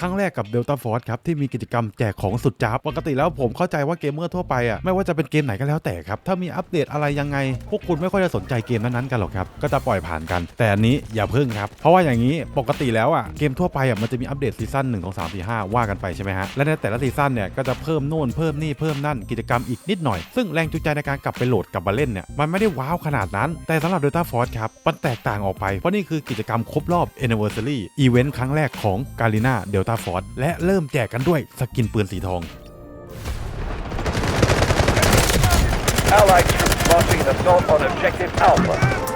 ครั้งแรกกับ Delta Force ครับที่มีกิจกรรมแจกของสุดจ้าปกติแล้วผมเข้าใจว่าเกมเมอร์ทั่วไปอะไม่ว่าจะเป็นเกมไหนก็แล้วแต่ครับ ถ้ามีอัปเดตอะไรยังไง พวกคุณไม่ค่อยจะสนใจเกมนั้นๆกันหรอกครับ ก็จะปล่อยผ่านกัน แต่อันนี้อย่าเพึ่งครับ เพราะว่าอย่างนี้ปกติแล้วอะเกมทั่วไปอะมันจะมีอัปเดตซีซั่น1 2 3 4 5ว่ากันไปใช่ไหมฮะและในแต่ละซีซั่นเนี่ยก็จะเพิ่มโน่นเพิ่มนี่เพิ่มนั่นกิจกรรมอีกนิดหน่อยซึ่งแรงจูงใจในการกลับไปโหลดกลับมาเล่นเนี่ยมันไม่ได้ว้าวขนาดนั้น แต่สำหรับ Delta Force ครับมันแตกต่างออกไปเพราะนี่คือกิจกรรมครบรอบ Anniversary Event ครั้งแรกของ g a r i n a Delta ตาฟอร์ดและเริ่มแจกกันด้วยสกินปืนสีทอง Allied troops launching an assault on objective Alpha.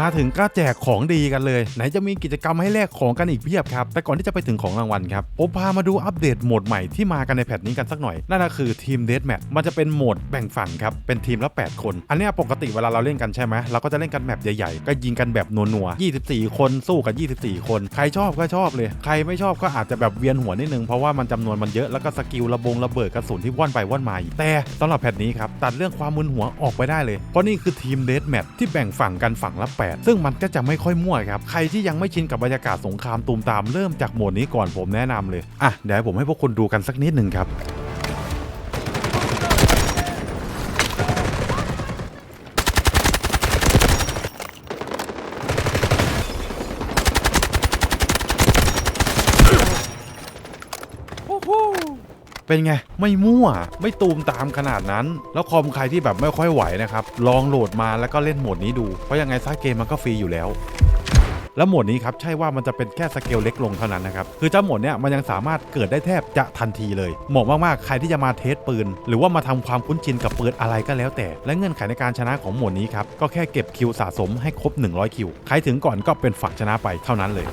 มาถึงก็แจกของดีกันเลย ไหนจะมีกิจกรรมให้แลกของกันอีกเพียบครับ แต่ก่อนที่จะไปถึงของรางวัลครับผมพามาดูอัปเดตโหมดใหม่ที่มากันในแพทนี้กันสักหน่อย นั่นก็คือทีมเด a แม h มันจะเป็นโหมดแบ่งฝั่งครับ เป็นทีมละ 8 คน อันนี้ปกติเวลาเราเล่นกันใช่ไหมเราก็จะเล่นกันแมปใหญ่ๆ ก็ยิงกันแบบนัวๆ24 คนสู้กับ24 คน ใครชอบก็ชอบเลย ใครไม่ชอบก็อาจจะแบบเวียนหัวนิดนึง เพราะว่ามันจำนวนมันเยอะ แล้วก็สกิลระบงระเบิดกระสุนที่ว่อนไปว่อนมาแต่สำหรับแพทนี้ครับตัดเรื่องความมึนหัวออกไปได้เลย เพราะนี่คือทีมเด a แม h ที่แบ่งฝั่งกันฝั่งละ8ซึ่งมันก็จะไม่ค่อยมั่วครับ ใครที่ยังไม่ชินกับบรรยากาศสงครามตูมตามเริ่มจากโหมดนี้ก่อนผมแนะนำเลย อะ เดี๋ยวผมให้พวกคุณดูกันสักนิดหนึ่งครับ เป็นไง ไม่มั่ว ไม่ตูมตามขนาดนั้น แล้วคอมใครที่แบบไม่ค่อยไหวนะครับ ลองโหลดมาแล้วก็เล่นโหมดนี้ดู เพราะยังไงซะเกมมันก็ฟรีอยู่แล้วแล้วโหมดนี้ครับใช่ว่ามันจะเป็นแค่สเกลเล็กลงเท่านั้นนะครับ คือเจ้าโหมดเนี้ยมันยังสามารถเกิดได้แทบจะทันทีเลย เหมาะมากๆ ใครที่จะมาเทสปืน หรือว่ามาทำความคุ้นชินกับปืนอะไรก็แล้วแต่ และเงื่อนไขในการชนะของโหมดนี้ครับ ก็แค่เก็บคิวสะสมให้ครบ 100 คิว ใครถึงก่อนก็เป็นฝั่งชนะไปเท่านั้นเลย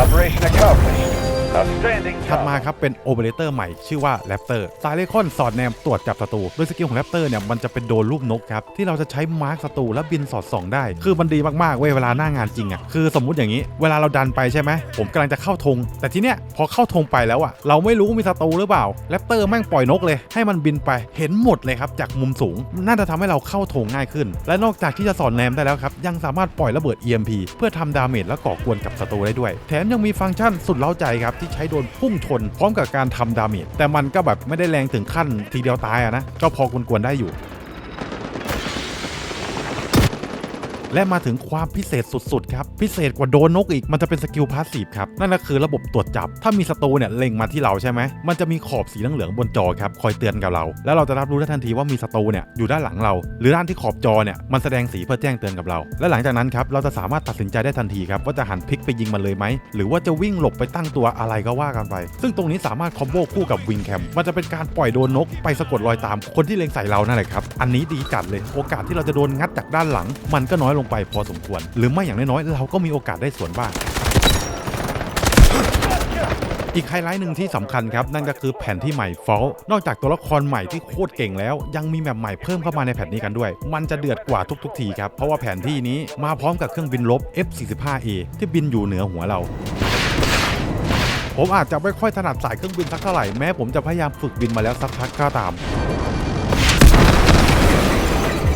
Operation accomplished. Outstanding ถัด job. มาครับเป็นโอเปอเรเตอร์ใหม่ชื่อว่าแรปเตอร์สายเลคอนสอดแนมตรวจจับศัตรูโดยสกิลของแรปเตอร์เนี่ยมันจะเป็นโดนลูกนกครับที่เราจะใช้มาร์คศัตรูและบินสอดส่องได้ คือมันดีมากๆเว้ยเวลาหน้างานจริงอะคือสมมุติอย่างนี้ เวลาเราดันไปใช่ไหมผมกำลังจะเข้าธงแต่ทีเนี้ยพอเข้าธงไปแล้วอะเราไม่รู้มีศัตรูหรือเปล่าแรปเตอร์แม่งปล่อยนกเลย ให้มันบินไปเห็นหมดเลยครับจากมุมสูงน่าจะทำให้เราเข้าธงง่ายขึ้น และนอกจากที่จะสอนแนมได้แล้วครับยังสามารถปล่อยระเบิด EMP เพื่อทำดาเมจและก่อกวนกับศัตรูได้ด้วย แถมยังมีฟังก์ชันสุดเล้าใจครับที่ใช้โดนพุ่งชน พร้อมกับการทำดาเมจแต่มันก็แบบไม่ได้แรงถึงขั้นทีเดียวตายอะนะก็พอกวนๆได้อยู่ และมาถึงความพิเศษสุด ครับพิเศษกว่าโดนนกอีกมันจะเป็นสกิลพาสซีฟครับนั่นก็คือระบบตรวจจับ ถ้ามีศัตรูเนี่ยเล็งมาที่เราใช่ไหมมันจะมีขอบสีเหลืองๆบนจอครับคอยเตือนกับเรา แล้วเราจะรับรู้ได้ทันทีว่ามีศัตรูเนี่ยอยู่ด้านหลังเรา หรือด้านที่ขอบจอเนี่ยมันแสดงสีเพื่อแจ้งเตือนกับเรา และหลังจากนั้นครับเราจะสามารถตัดสินใจได้ทันทีครับว่าจะหันพลิกไปยิงมันเลยไหมหรือว่าจะวิ่งหลบไปตั้งตัวอะไรก็ว่ากันไป ซึ่งตรงนี้สามารถคอมโบคู่กับวิงแคมมันจะเป็นการปล่อยโดนนกไปสะกดรอยตามคนที่เล็งใส่เรานั่นแหละครับอันนี้ดีจัดเลยโอกาสที่เราจะโดนงัดจากด้านหลัง มันก็น้อยลงไปพอสมควร หรือไม่อย่างน้อยเราก็มีโอกาสได้สวนบ้าง อีกไฮไลท์หนึ่งที่สำคัญครับ นั่นก็คือแผ่นที่ใหม่ฟอลนอกจากตัวละครใหม่ที่โคตรเก่งแล้ว ยังมีแบบใหม่เพิ่มเข้ามาในแผ่นนี้กันด้วย มันจะเดือดกว่าทุกๆทีครับ เพราะว่าแผนที่นี้มาพร้อมกับเครื่องบินลบ F45A ที่บินอยู่เหนือหัวเราผมอาจจะไม่ค่อยถนัดสายเครื่องบินสักเท่าไหร่แม้ผมจะพยายามฝึกบินมาแล้วสักพักก็ตาม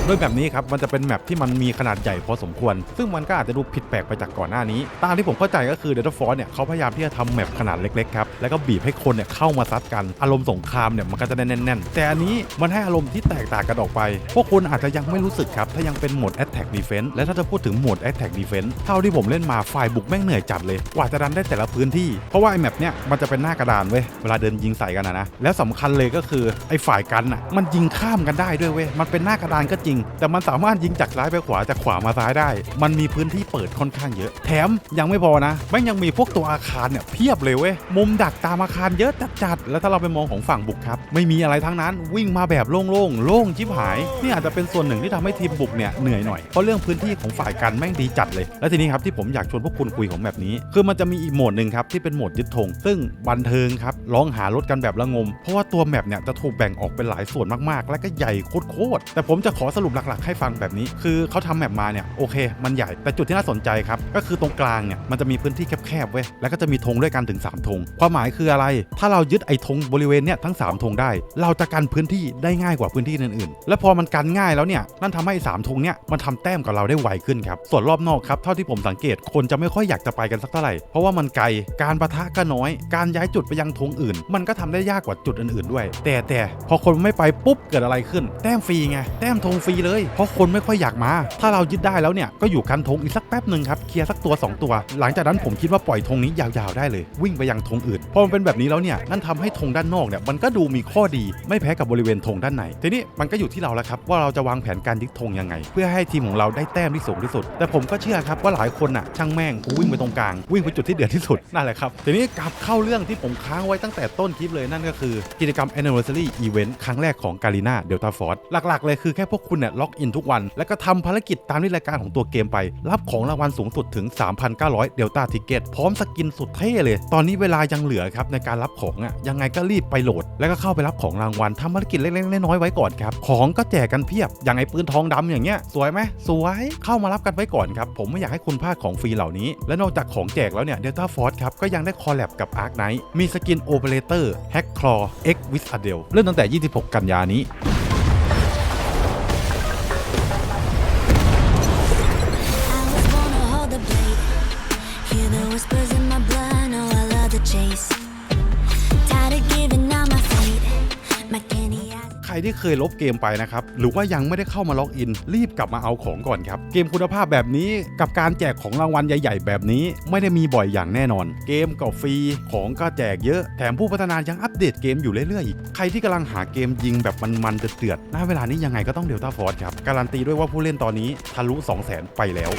โดยแบบนี้ครับมันจะเป็นแมปที่มันมีขนาดใหญ่พอสมควร ซึ่งมันก็อาจจะดูผิดแปลกไปจากก่อนหน้านี้ ตามที่ผมเข้าใจก็คือ Delta Force เนี่ยเขาพยายามที่จะทำแมปขนาดเล็กๆครับแล้วก็บีบให้คนเนี่ยเข้ามาซัดกันอารมณ์สงครามเนี่ยมันก็จะแน่นๆแต่อันนี้มันให้อารมณ์ที่แตกต่างกันออกไป พวกคุณอาจจะยังไม่รู้สึกครับถ้ายังเป็นโหมด Attack Defense และถ้าจะพูดถึงโหมด Attack Defense เท่าที่ผมเล่นมาฝ่ายบุกแม่งเหนื่อยจัดเลยกว่าจะดันได้แต่ละพื้นที่เพราะว่าไอ้แมปเนี่ยมันจะเป็นหน้ากระดานเว้ยเวลาเดินยิงใส่กันนะแล้วสำคัญเลยก็คือไอ้ฝ่ายกันอะมันยิงข้ามกันได้ด้วยเว้ยมันเป็นหน้ากระดานก็จริงแต่มันสามารถยิงจากซ้ายไปขวาจากขวามาซ้ายได้ มันมีพื้นที่เปิดค่อนข้างเยอะ แถมยังไม่พอนะแม่งยังมีพวกตัวอาคารเนี่ยเพียบเลยเว้ยมุมดักตามอาคารเยอะจัดๆแล้วถ้าเราไปมองของฝั่งบุกครับไม่มีอะไรทั้งนั้นวิ่งมาแบบโล่งๆโล่งชิบหายนี่อาจจะเป็นส่วนหนึ่งที่ทำให้ทีมบุกเนี่ยเหนื่อยหน่อยเพราะเรื่องพื้นที่ของฝ่ายกันแม่งดีจัดเลย และทีนี้ครับที่ผมอยากชวนพวกคุณคุยของแบบนี้ คือมันจะมีอีกโหมดหนึ่งครับที่เป็นโหมดยึดธงซึ่งบันเทิงครับร้องหารถกันแบบละงม เพราะว่าตัวแมปเนี่ยจะถูกแบ่งออกเป็นหลายส่วนมากๆ และก็ใหญ่โคตรๆแต่ผมจะขอสรุปรุปหลักๆ ให้ฟังแบบนี้ คือเขาทำแมปมาเนี่ยโอเค มันใหญ่แต่จุดที่น่าสนใจครับก็คือตรงกลางเนี่ยมันจะมีพื้นที่แคบๆเว้ยแล้วก็จะมีธงด้วยกันถึง 3ธงความหมายคืออะไร ถ้าเรายึดไอ้ธงบริเวณเนี่ยทั้ง 3ธงได้ เราจะกันพื้นที่ได้ง่ายกว่าพื้นที่อื่นๆ และพอมันกันง่ายแล้วเนี่ยนั่นทำให้สามธงเนี่ยมันทำแต้มกับเราได้ไวขึ้นครับส่วนรอบนอกครับเท่าที่ผมสังเกตคนจะไม่ค่อยอยากจะไปกันสักเท่าไหร่เพราะว่ามันไกลการประทะก็น้อย การย้ายจุดไปยังธงอื่น มันก็ทำได้ยากกว่าจุดอื่นๆด้วย แต่แต่พอคนไม่ไปปุ๊บเกิดอะไรขึ้น แต้มฟรีไงแต้มธงฟรีเลย เพราะคนไม่ค่อยอยากมา ถ้าเรายึดได้แล้วเนี่ยก็อยู่กันธงอีกสักแป๊บหนึ่งครับเคลียร์สักตัว 2 ตัว หลังจากนั้นผมคิดว่าปล่อยธงนี้ยาวๆได้เลย วิ่งไปยังธงอื่นพอมันเป็นแบบนี้แล้วเนี่ยนั่นทำให้ธงด้านนอกเนี่ยมันก็ดูมีข้อดี ไม่แพ้กับบริเวณธงด้านในทีนี้มันก็อยู่ที่เราแล้วครับว่าเราจะวางแผนการยึดธงยังไง เพื่อให้ทีมของเราได้แต้มที่สูงที่สุด แต่ผมก็เชื่อครับว่าหลายคนน่ะช่างแม่งกูวิ่งไปตรงกลางวิ่งไปจุดที่เดือดที่สุดนั่นแหละครับทีนี้กลับเข้าเรื่องที่ผมค้างไว้ตั้งแต่ต้นคลิปเลยนั่นก็คือกิจกรรม anniversary event ครั้งแรกของกาลิน่าเดลต้าฟอร์หลักๆเลยคือแค่พวกคุณเนี่ยล็อกอินทุกวัน แล้วก็ทำภารกิจตามที่รายการของตัวเกมไป รับของรางวัลสูงสุดถึง 3,900 เดลต้าทิเกตพร้อมสกินสุดเท่เลย ตอนนี้เวลายังเหลือครับในการรับของอะยังไงก็รีบไปโหลด แล้วก็เข้าไปรับของรางวัลทำภารกิจเล็กๆน้อยๆไว้ก่อนครับของก็แจกกันเพียบอย่างไอ้ปืนทองดำอย่างเงี้ยสวยไหมสวยเข้ามารับกันไว้ก่อนครับผมไม่อยากให้คุณพลาดของฟรีเหล่านี้ และนอกจากของแจกแล้วเนี่ยเดลต้าฟอร์ครับก็ยังได้คอลแลบกับ Ark Knight มีสกินโอเปอเรเตอร์แฮกคลอ X with Adele เริ่มตั้งแต่ 26 กันยานี้ ที่เคยลบเกมไปนะครับ หรือว่ายังไม่ได้เข้ามาล็อกอิน รีบกลับมาเอาของก่อนครับ เกมคุณภาพแบบนี้กับการแจกของรางวัลใหญ่ ๆ แบบนี้ ไม่ได้มีบ่อยอย่างแน่นอน เกมก็ฟรีของก็แจกเยอะแถมผู้พัฒนายังอัปเดตเกมอยู่เรื่อยๆอีกใครที่กำลังหาเกมยิงแบบมันๆเดือดๆณเวลานี้ยังไงก็ต้องเดลต้าฟอร์ครับการันตีด้วยว่าผู้เล่นตอนนี้ทะลุ2 0 0 0 0 0ไปแล้ว